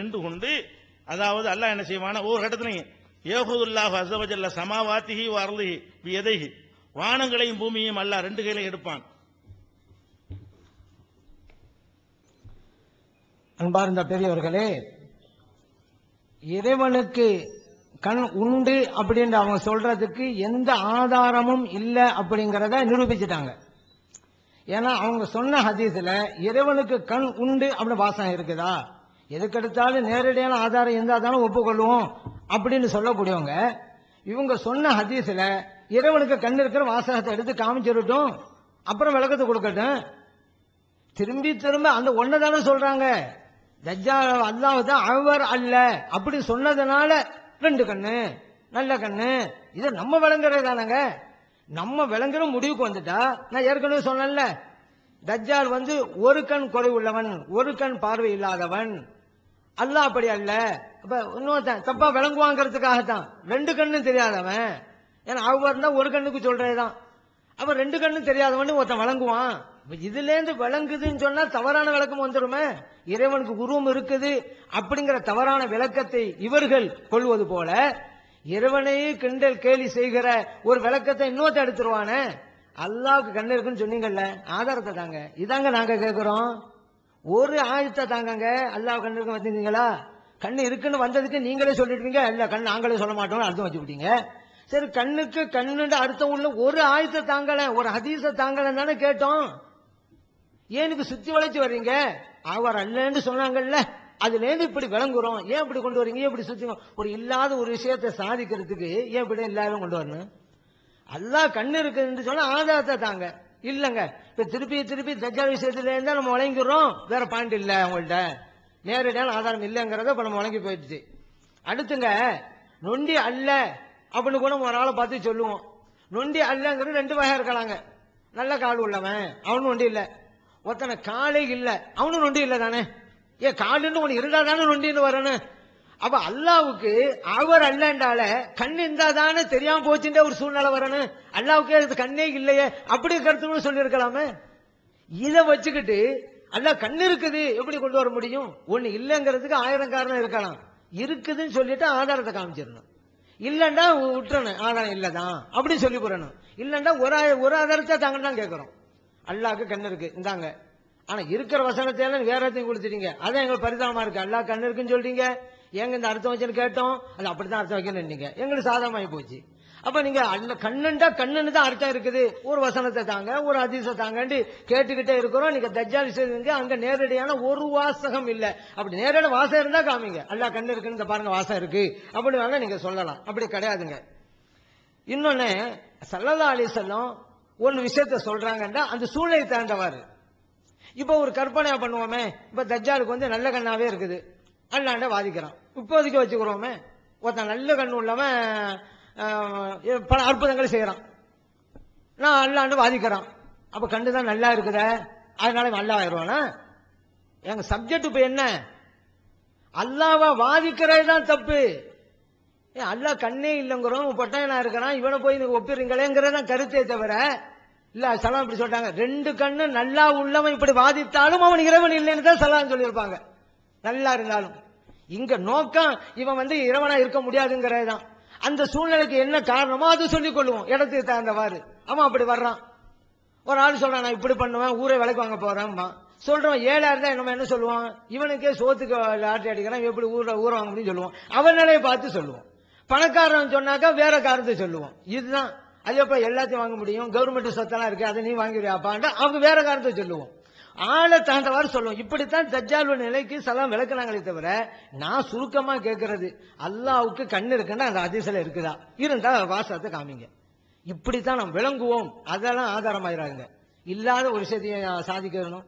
நின்று கொண்டு அதாவது அல்லாஹ் என்ன செய்வான ஒவ்வொரு கட்டத்திலையும் ஏகுதுல்லாஹ் அசவஜல்ல சமாவாத்திகி வரலிஹி எதைகி வானங்களையும் பூமியையும் அல்லாஹ் ரெண்டு கையில எடுப்பான். அன்பார்ந்த பெரியவர்களே இறைவனுக்கு கண் உண்டு அப்படின்னு அவங்க சொல்றதுக்கு எந்த ஆதாரமும் இல்லை அப்படிங்கிறத நிரூபிச்சிட்டாங்க. ஏன்னா அவங்க சொன்ன ஹதீஸ்ல இறைவனுக்கு கண் உண்டு அப்படின்னு வாசகம் இருக்குதா? எதுக்கெடுத்தாலும் நேரடியான ஆதாரம் இருந்தாலும் ஒப்புக்கொள்வோம் அப்படின்னு சொல்லக்கூடியவங்க இவங்க சொன்ன ஹதீஸில் இறைவனுக்கு கண் இருக்கிற வாசகத்தை எடுத்து காமிச்சிருட்டும் அப்புறம் விளக்கத்தை கொடுக்கட்டும். திரும்பி திரும்ப அந்த ஒன்றை தானே சொல்கிறாங்க தஜ்ஜா அல்லாஹ் தான் அவர் அல்ல. அப்படி சொன்னதுனால ரெண்டு கண்ணு நல்ல கண்ணு. இதை நம்ம விளங்குறது தானங்க. நம்ம விளங்குற முடிவுக்கு வந்துட்டா நான் ஏற்கனவே சொன்னேன்ல தஜ்ஜால் வந்து ஒரு கண் குறை உள்ளவன் ஒரு கண் பார்வை இல்லாதவன். அல்லாஹ் அப்படி அல்ல. அப்ப இன்னொருத்தன் தப்பா விளங்குவாங்கிறதுக்காகத்தான். ரெண்டு கண்ணு தெரியாதவன். ஏன்னா அவர் இருந்தா ஒரு கண்ணுக்கு சொல்றதுதான். அவன் ரெண்டு கண்ணும் தெரியாதவன் ஒருத்தன் வழங்குவான் இதுல இருந்து விளங்குதுன்னு சொன்னா தவறான விளக்கம் வந்துருமே. இறைவனுக்கு உருவம் இருக்குது அப்படிங்கிற தவறான விளக்கத்தை இவர்கள் கொள்வது போல இறைவனையே கிண்டல் கேலி செய்கிற ஒரு விளக்கத்தை இன்னொருத்த எடுத்துருவானே. அல்லாவுக்கு கண்ணு இருக்குன்னு சொன்னீங்கல்ல ஆதாரத்தை தாங்க. இதாங்க நாங்க கேட்கிறோம் ஒரு ஆயத்தை தாங்கங்க. அல்லாஹ் கண்ணுக்கு வந்துருக்கீங்களா கண் கண்ணு இருக்குன்னு வந்ததுக்கு நீங்களே சொல்லிடுவீங்க. இல்லை கண் நாங்களே சொல்ல மாட்டோம்னு அர்த்தம் வச்சு விட்டீங்க சரி கண்ணுக்கு கண்ணுன்ற அர்த்தம் உள்ள ஒரு ஆயத்தை தாங்கல ஒரு ஹதீஸை தாங்கலன்னு தானே கேட்டோம். ஏனுக்கு சுத்தி வளைச்சு வர்றீங்க? அவர் அல்லன்னு சொன்னாங்கல்ல அதுலேருந்து இப்படி விளங்குறோம். ஏன் இப்படி கொண்டு வரீங்க? ஏன் இப்படி சுத்தி ஒரு இல்லாத ஒரு விஷயத்தை சாதிக்கிறதுக்கு ஏன் இப்படி எல்லாரும் கொண்டு வரணும்? அல்லா கண்ணு இருக்குன்னு சொன்னா ஆதாரத்தை தாங்க. இல்லைங்க. இப்ப திருப்பி திருப்பி தஜா விஷயத்துல இருந்தா நம்ம வழங்கிடுறோம். வேற பாயிண்ட் இல்லை அவங்கள்ட்ட நேரடியான ஆதாரம் இல்லைங்கிறத இப்ப நம்ம வழங்கி போயிடுச்சு. அடுத்துங்க நொண்டி அல்ல அப்படின்னு கூட ஒரு ஆளை பார்த்து சொல்லுவோம். நொண்டி அல்லங்கிறது ரெண்டு வகை இருக்கலாங்க. நல்ல கால் உள்ளவன் அவனும் நொண்டி இல்லை. ஒருத்தனை காலே இல்லை அவனும் நொண்டி இல்லை தானே ஏ காலுன்னு ஒன்று இருந்தால் தானே நொண்டின்னு வரணும். அப்ப அல்லாவுக்கு அவர் அல்லன்றால கண் இருந்தா தானே தெரியாம போச்சுன்ற ஒரு சூழ்நிலை வரணும். அல்லாவுக்கே அது கண்ணே இல்லையே. அப்படி கருத்து சொல்லியிருக்கலாமே. இதை வச்சுக்கிட்டு அல்லாஹ் கண் இருக்குது எப்படி கொண்டு வர முடியும்? ஒண்ணு இல்லைங்கிறதுக்கு ஆயிரம் காரணம் இருக்கலாம். இருக்குதுன்னு சொல்லிட்டு ஆதாரத்தை காமிச்சிடணும். இல்லண்டா விட்டுறணும். ஆதாரம் இல்லைதான். அப்படி சொல்லி போறணும் இல்லண்டா ஒரு ஆ- ஒரு ஆதாரத்தை தாங்கன்னு தான் கேட்கிறோம். அல்லாவுக்கு கண் இருக்கு. இந்தாங்க. ஆனா இருக்கிற வசனத்தை எல்லாம் வேற எதையும் கொடுத்துட்டீங்க. அதான் எங்களுக்கு பரிதாபமா இருக்கு. அல்லாஹ் கண் இருக்குன்னு சொல்றீங்க. ஏங்க இந்த அர்த்தம் வச்சுன்னு கேட்டோம்? அது அப்படித்தான் அர்த்தம் வைக்கணும் நீங்க எங்களுக்கு சாதகமாயி போச்சு. அப்ப நீங்க அல்ல கண்ணுண்டா கண்ணுன்னு தான் அர்த்தம் இருக்குது. ஒரு வசனத்தை தாங்க ஒரு அதிச தாங்கன்னு கேட்டுக்கிட்டே இருக்கிறோம். நீங்க தஜ்ஜால் செய்வீங்க அங்க நேரடியான ஒரு வாசகம் இல்ல. அப்படி நேரடியான வாசம் இருந்தா காமிங்க. அல்லா கண்ணு இருக்குன்னு பாருங்க வாசம் இருக்கு. அப்படி வாங்க நீங்க சொல்லலாம். அப்படி கிடையாதுங்க. இன்னொன்னு சல்லல்லா அலிசல்லம் ஒன்னு விஷயத்த சொல்றாங்கன்னா அந்த சூழலை தாண்டவாரு இப்ப ஒரு கற்பனையா பண்ணுவோமே இப்ப தஜ்ஜாலுக்கு வந்து நல்ல கண்ணாவே இருக்குது. அல்லாண்ட வாதிக்கிறான். இப்போதைக்கு வச்சுக்கிறோமே. ஒருத்தன் நல்ல கண்ணு உள்ளவன் பல அற்புதங்களை செய்கிறான் நான் அல்லாண்டு வாதிக்கிறான். அப்போ கண்ணு தான் நல்லா இருக்குத. அதனால நல்லா ஆயிடுவானா? எங்கள் சப்ஜெக்ட் இப்போ என்ன? அல்லாவா வாதிக்கிறது தான் தப்பு. ஏன் அல்லாஹ் கண்ணே இல்லைங்கிறோம் பொட்டையனா இருக்கிறான் இவனை போய் நீங்கள் ஒப்பிடுறீங்களேங்கிறத கருத்தே தவிர இல்லை சலாம் இப்படி சொல்லிட்டாங்க. ரெண்டு கண்ணு நல்லா உள்ளவன் இப்படி வாதித்தாலும் அவன் இறைவன் இல்லைன்னு தான் சலாம் சொல்லியிருப்பாங்க. நல்லா இருந்தாலும். இங்க நோக்கம் இவன் வந்து இறைவனா இருக்க முடியாதுங்கிறது தான் அந்த சூழ்நிலைக்கு என்ன காரணமோ அது சொல்லிக் கொள்ளுவோம். இடத்துக்கு தகுந்தவாறு. அவன் அப்படி வர்றான். ஒரு ஆள் சொல்றான் நான் இப்படி பண்ணுவேன் ஊரை விலைக்கு வாங்க போறேன்பா சொல்றவன் ஏழா இருந்தா நம்ம என்ன சொல்லுவான்? இவனுக்கே சோத்துக்கு ஆட்டி அடிக்கிறான் எப்படி ஊரை ஊரை வாங்க முடியும் சொல்லுவோம் அவன் நிலையை பார்த்து சொல்லுவோம் பணக்காரன் சொன்னாக்கா வேற காரணத்தை சொல்லுவோம் இதுதான். அது எப்ப எல்லாத்தையும் வாங்க முடியும். கவர்மெண்ட் சொத்தெல்லாம் இருக்கு அதை நீ வாங்கிடுவியாப்பான்டா அவங்க வேற காரணத்தை சொல்லுவோம் ஆளை தகுந்தவாறு சொல்லுவோம். இப்படித்தான் தஜ்ஜாலு நிலைக்கு சலாம் விளக்குனாங்களே தவிர நான் சுருக்கமா கேட்கறது அல்லாவுக்கு கண் இருக்குன்னா அந்த அதிசல இருக்குதா? இருந்தா வாசத்தை காமிங்க. இப்படித்தான் நாம் விளங்குவோம். அதெல்லாம் ஆதாரமாயிராங்க. இல்லாத ஒரு விஷயத்தையும் சாதிக்கணும்.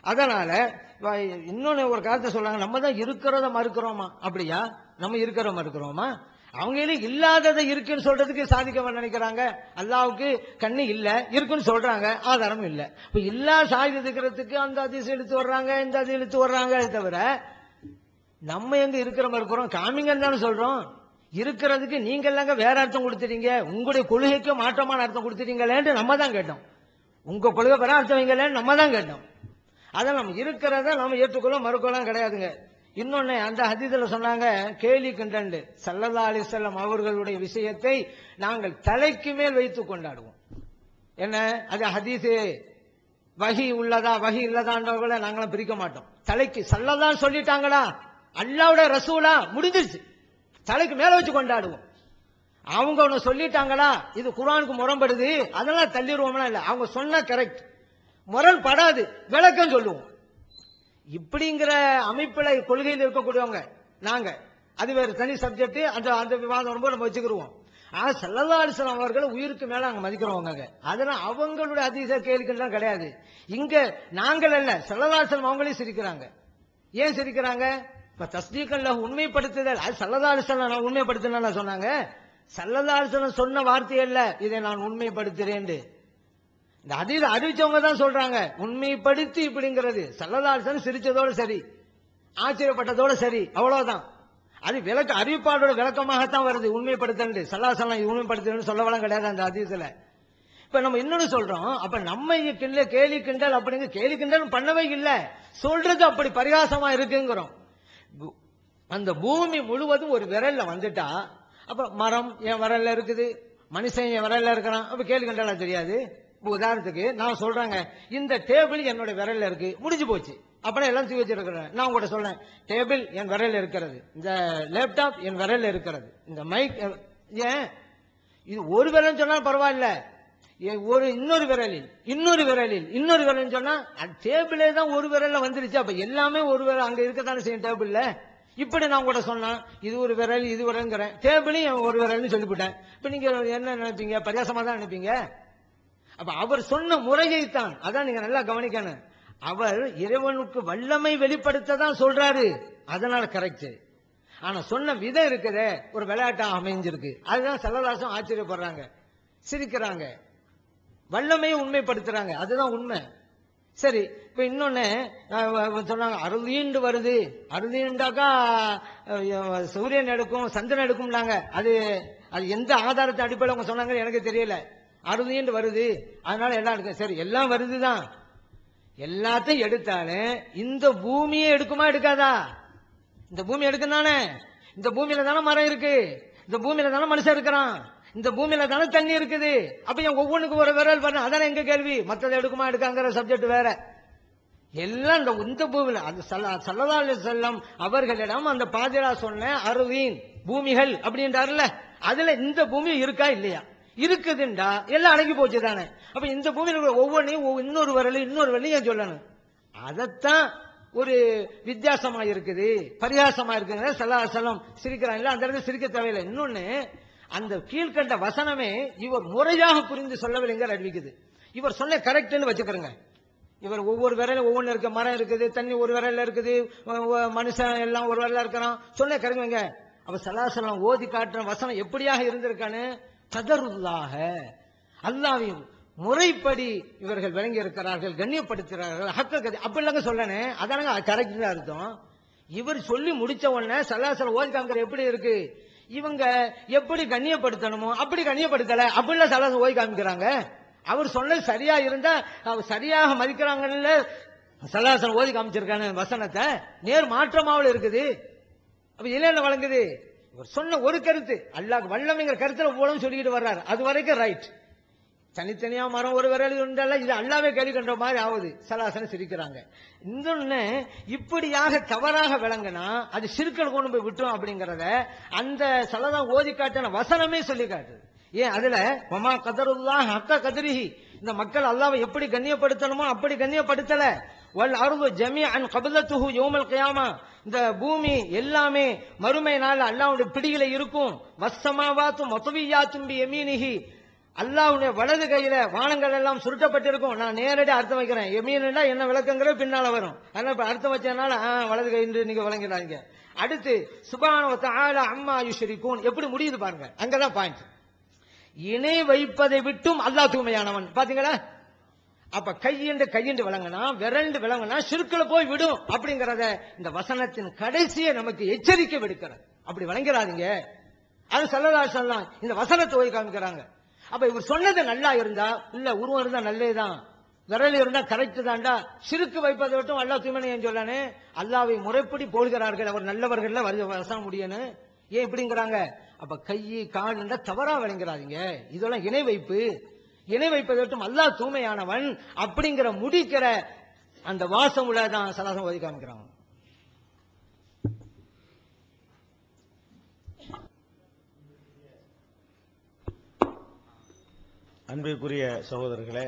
அதனால இன்னொன்னு ஒரு காலத்தை சொல்றாங்க நம்ம தான் இருக்கிறத மறுக்கிறோமா? அப்படியா? நம்ம இருக்கிற மறுக்கிறோமா? அவங்க என்ன இல்லாததை இருக்குன்னு சொல்றதுக்கு சாதிக்க நினைக்கிறாங்க. அல்லாவுக்கு கண்ணு இல்ல இருக்குன்னு சொல்றாங்க ஆதாரம் இல்ல. இப்ப இல்லா சாதிக்கிறதுக்கு அந்த அதிசயம் இழுத்து வர்றாங்க இந்த அதிசயம் இழுத்து வர்றாங்க. தவிர நம்ம எங்க இருக்கிற இருக்கிறோம். காமிங்கன்னு தானே சொல்றோம். இருக்கிறதுக்கு நீங்க எல்லாங்க வேற அர்த்தம் கொடுத்துட்டீங்க. உங்களுடைய கொள்கைக்கு மாற்றமான அர்த்தம் கொடுத்துட்டீங்களேன்ட்டு நம்ம தான் கேட்டோம். உங்க கொள்கை பெற அர்த்தம் வைங்களேன்னு நம்ம தான் கேட்டோம். அதை நம்ம இருக்கிறத நம்ம ஏற்றுக்கொள்ள மறுக்கலாம் கிடையாதுங்க. இன்னொன்னு அந்த ஹதீதுல சொன்னாங்க கேலி கிண்டண்டு. சல்லல்லா அலிசல்லம் அவர்களுடைய விஷயத்தை நாங்கள் தலைக்கு மேல் வைத்து கொண்டாடுவோம். என்ன? அது ஹதீஸு. வகி உள்ளதா? வகி இல்லதான்றவர்களை நாங்களாம் பிரிக்க மாட்டோம். தலைக்கு சல்லதான் சொல்லிட்டாங்களா? அல்லாவோட ரசூலா முடிஞ்சிருச்சு. தலைக்கு மேல வச்சு கொண்டாடுவோம். அவங்க ஒன்று சொல்லிட்டாங்களா? இது குரானுக்கு முரண்படுது. அதெல்லாம் தள்ளிடுவோம்னா இல்லை. அவங்க சொன்னா கரெக்ட் முரண்படாது. விளக்கம் சொல்லுவோம். இப்படிங்கிற அமைப்புல கொள்கையில் இருக்கக்கூடியவங்க நாங்க. அது வேற தனி சப்ஜெக்ட் அந்த அந்த விவாதம் வரும்போது நம்ம வச்சுக்கிருவோம். ஆனா சல்லல்லா அலிஸ்லாம் அவர்களை உயிருக்கு மேல அங்க மதிக்கிறவங்க. அதெல்லாம் அவங்களுடைய அதிக கேள்விகள்லாம் கிடையாது. இங்க நாங்கள் அல்ல சல்லல்லா அலிஸ்லாம் அவங்களே சிரிக்கிறாங்க. ஏன் சிரிக்கிறாங்க? இப்ப தஸ்தீக்கல்ல உண்மைப்படுத்துதல். அது சல்லதா அலிஸ்லாம் நான் உண்மைப்படுத்தினா சொன்னாங்க. சல்லதா அலிஸ்லாம் சொன்ன வார்த்தை அல்ல இதை நான் உண்மைப்படுத்துறேன் இந்த அதில் அறிவிச்சவங்க தான் சொல்றாங்க. உண்மைப்படுத்தி இப்படிங்கிறது. சல்லதாசன் சிரிச்சதோட சரி. ஆச்சரியப்பட்டதோட சரி. அவ்வளவுதான். அது விளக்க அறிவிப்பாளரோட விளக்கமாகத்தான் வருது. உண்மைப்படுத்தல் சல்லாசலம் இது உண்மைப்படுத்தல் சொல்லவெல்லாம் கிடையாது அந்த அதிசல இப்ப நம்ம இன்னொன்னு சொல்றோம். அப்ப நம்ம இங்க கிண்ட கேலி கிண்டல் அப்படிங்க கேலி கிண்டல் பண்ணவே இல்லை. சொல்றது அப்படி பரிகாசமா இருக்குங்கிறோம். அந்த பூமி முழுவதும் ஒரு விரல்ல வந்துட்டா அப்ப மரம் என் விரல்ல இருக்குது மனுஷன் என் விரல்ல இருக்கிறான். அப்ப கேலி கிண்டலா தெரியாது. உதாரணத்துக்கு நான் சொல்றேங்க. இந்த டேபிள் என்னோட விரல்ல இருக்கு முடிஞ்சு போச்சு. அப்படியே எல்லாம் தூக்கி வச்சிருக்கிறேன். நான் உங்கள்கிட்ட சொல்றேன் டேபிள் என் விரல்ல இருக்கிறது. இந்த லேப்டாப் என் விரல்ல இருக்கிறது. இந்த மைக் ஏன்? இது ஒரு விரல் சொன்னால் பரவாயில்ல. ஏ- ஒரு இன்னொரு விரலில் இன்னொரு விரலில் இன்னொரு விரல் சொன்னா டேபிளே தான் ஒரு விரல்ல வந்துருச்சு. அப்ப எல்லாமே ஒரு விரல் அங்க இருக்கத்தானே செய்யும் டேபிள்ல இப்படி நான் கூட சொன்னேன் இது ஒரு விரல் இது விரல்ங்கிறேன். டேபிளையும் ஒரு விரல்னு சொல்லிவிட்டேன். இப்ப நீங்க என்ன நினைப்பீங்க? பரியாசமா தான் நினைப்பீங்க? அப்ப அவர் சொன்ன முறையைத்தான். அதான் நீங்க நல்லா கவனிக்கணும். அவர் இறைவனுக்கு வல்லமை வெளிப்படுத்த தான் சொல்றாரு. அதனால கரெக்ட் ஆனா சொன்ன விதம் இருக்குதே ஒரு விளையாட்டா அமைஞ்சிருக்கு. அதுதான் செல்லதாசம் ஆச்சரியப்படுறாங்க. சிரிக்கிறாங்க. வல்லமையை உண்மைப்படுத்துறாங்க. அதுதான் உண்மை. சரி இப்ப இன்னொன்னு சொன்னாங்க அறுதிண்டு வருது. அறுதிண்டாக்கா சூரியன் எடுக்கும் சந்திரன் எடுக்கும்னாங்க. அது அது எந்த ஆதாரத்தை அடிப்படையில் அவங்க சொன்னாங்கன்னு எனக்கு தெரியல. அறுதிண்டு வருது. அதனால எல்லாம் எடுக்க சரி எல்லாம் வருதுதான். எல்லாத்தையும் எடுத்தாலும் இந்த பூமியே எடுக்குமா எடுக்காதா? இந்த பூமி எடுக்கணானே இந்த பூமியில தானே மரம் இருக்கு? இந்த பூமியில தானே மனுஷன் இருக்கிறான்? இந்த பூமியில தானே தண்ணி இருக்குது? அப்ப என் ஒவ்வொன்றுக்கு ஒரு விரல் பண்ண அதானே எங்க கேள்வி? மற்றதை எடுக்குமா எடுக்காங்கிற சப்ஜெக்ட் வேற. எல்லாம் இந்த இந்த பூமியில அந்த சல்லதா செல்லம் அவர்களிடம் அந்த பாதிரா சொன்ன அருவீன் பூமிகள் அப்படின்றாருல அதுல இந்த பூமி இருக்கா இல்லையா? இருக்குதுண்டா? எல்லாம் அடங்கி போச்சு தானே? அப்ப இந்த பூமியில் உள்ள ஒவ்வொன்றையும் இன்னொரு வரலையும் இன்னொரு வரலையும் ஏன் சொல்லணும்? அதைத்தான் ஒரு வித்தியாசமா இருக்குது பரிகாசமா இருக்குங்க சலாசலம் செல்லம் சிரிக்கிறான். அந்த இடத்துல சிரிக்க தேவையில்லை. இன்னொன்னு அந்த கீழ்கண்ட வசனமே இவர் முறையாக புரிந்து சொல்லவில்லைங்க அறிவிக்குது. இவர் சொன்ன கரெக்ட்னு வச்சுக்கிறோங்க இவர் ஒவ்வொரு விரல ஒவ்வொன்று இருக்க. மரம் இருக்குது தண்ணி ஒரு விரல இருக்குது மனுஷன் எல்லாம் ஒரு விரல இருக்கிறான். சொன்ன கருங்க அவ சலாசலம் ஓதி காட்டுற வசனம் எப்படியாக இருந்திருக்கானு கதருல்லாக அல்லாவையும் முறைப்படி இவர்கள் விளங்கி இருக்கிறார்கள் கண்ணியப்படுத்துகிறார்கள் ஹக்க கதை அப்படி இல்லைங்க சொல்லனே. அதானங்க கரெக்ட் அர்த்தம். இவர் சொல்லி முடிச்ச உடனே சலாசல ஓதி காமிக்கிற எப்படி இருக்கு? இவங்க எப்படி கண்ணியப்படுத்தணுமோ அப்படி கண்ணியப்படுத்தல. அப்படிலாம் சலாசல ஓதி காமிக்கிறாங்க. அவர் சொன்னது சரியா இருந்தா அவர் சரியாக மதிக்கிறாங்கல்ல. சலாசன் ஓதி காமிச்சிருக்கான வசனத்தை. நேர் மாற்றமாவில் இருக்குது. அப்ப என்ன வழங்குது. இவர் சொன்ன ஒரு கருத்து. அல்லாஹ் வல்லமைங்கிற கருத்துல போலும் சொல்லிட்டு வர்றாரு. அது வரைக்கும் ரைட் தனித்தனியா மரம் ஒரு விரல் உண்டல்ல இது அல்லாவே கேள்வி கண்ட மாதிரி ஆகுது. சலாசன சிரிக்கிறாங்க. இன்னொன்னு இப்படியாக தவறாக விளங்குனா அது சிறுக்கள் கொண்டு போய் விட்டோம் அப்படிங்கறத அந்த சலதான் ஓதி காட்டின வசனமே சொல்லி காட்டுது. ஏன் அதுல மமா கதருல்லா ஹக்க கதிரிஹி. இந்த மக்கள் அல்லாவை எப்படி கண்ணியப்படுத்தணுமோ அப்படி கண்ணியப்படுத்தல. வல் ஜமி அன் கபிலத்துஹு யோமல் கியாமா. இந்த பூமி எல்லாமே மறுமை நாள் அல்லாவுடைய பிடியில இருக்கும். வசமாவாத்தும் மொத்தவியாத்தும் பி அல்லாவுடைய வலது கையில வானங்கள் எல்லாம் சுருட்டப்பட்டிருக்கும். நான் நேரடியாக அர்த்தம் வைக்கிறேன். எமீனா என்ன விளக்கங்கிற பின்னால வரும். அதனால இப்ப அர்த்தம் வச்சதுனால ஆ, வலது கை நீங்க விளங்கிறாங்க அடுத்து சுபானவத்த ஆழ அம்மா யுஷரிக்கும் எப்படி முடியுது பாருங்க. அங்கதான் பாயிண்ட் இணை வைப்பதை விட்டும் அல்லாஹ் தூய்மையானவன். பாத்தீங்களா? அப்ப கையண்டு கையண்டு விளங்கினா விரண்டு விளங்கினா சிறுக்களை போய் விடும் அப்படிங்கறத இந்த வசனத்தின் கடைசியை நமக்கு எச்சரிக்கை விடுக்கிறது. அப்படி விளங்கிறாதீங்க. அது சொல்லலா சொல்லலாம் இந்த வசனத்தை ஓய் காமிக்கிறாங்க. அப்ப இவர் சொன்னது நல்லா இருந்தா இல்ல உருவம் இருந்தா நல்லதுதான். விரல் இருந்தா கரெக்ட் தான்டா. சிறுக்கு வைப்பதை விட்டும் அல்லா தூய்மனையும் சொல்லானே. அல்லாவை முறைப்படி போல்கிறார்கள் அவர் நல்லவர்கள் வசம் முடியன்னு ஏன் இப்படிங்கிறாங்க? அப்ப கை கால்ன்றா தவறா விளங்கிறாதீங்க. இதெல்லாம் இணை வைப்பு. இணை வைப்பதற்கும் அல்லா தூய்மையானவன் அப்படிங்கிற முடிக்கிற அந்த வாசம் உள்ளதான் சலாசம் ஓதி காமிக்கிறான். அன்பிற்குரிய சகோதரர்களே